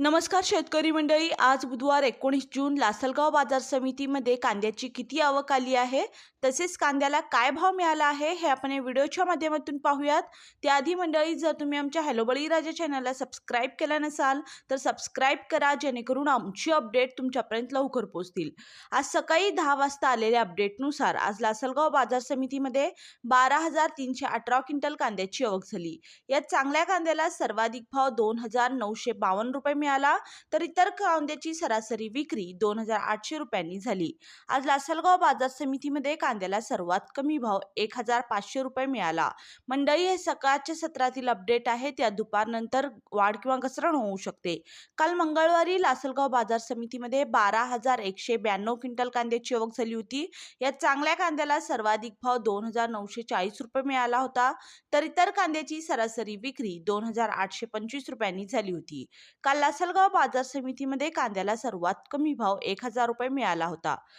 नमस्कार शेतकरी मंडळी आज बुधवार एकोणीस जून लासलगाव बाजार समितीमध्ये कांद्याची किती आवक आली आहे? तसेच कांद्याला काय भाव मिळाला आहे? हे आपण या व्हिडिओच्या माध्यमातून पाहूयात. त्याआधी मंडळी जर तुम्ही आमच्या हॅलो बळीराजा चॅनलला सबस्क्राईब केला नसाल तर सबस्क्राईब करा जेणेकरून आमची अपडेट तुमच्यापर्यंत लवकर पोहोचतील. आज सकाळी दहा वाजता आलेल्या अपडेटनुसार आज लासलगाव बाजार समितीमध्ये बारा हजार तीनशे अठरा क्विंटल कांद्याची आवक झाली. यात चांगल्या कांद्याला सर्वाधिक भाव दोन हजार नऊशे बावन्न रुपये मिळाला तर इतर कांद्याची सरासरी विक्री दोन हजार आठशे रुपयांनी झाली. आज लासलगाव बाजार समितीमध्ये कांद्याला सर्वात कमी भाव एक हजार पाचशे रुपये मिळाला. मंडळी हे सकाळच्या सत्रातील अपडेट आहे त्या दुपारनंतर वाढ किंवा घसरण होऊ शकते. काल मंगळवारी लासलगाव बाजार समितीमध्ये बारा हजार एकशे ब्याण्णव क्विंटल कांद्याची आवक झाली होती. या चांगल्या कांद्याला सर्वाधिक भाव दोन हजार नऊशे चाळीस रुपये मिळाला होता. तर इतर कांद्याची सरासरी विक्री दोन हजार आठशे पंचवीस रुपयांनी झाली होती. काल लासलगाव बाजार समितीमध्ये कांद्याला सर्वात कमी भाव एक हजार रुपये मिळाला होता.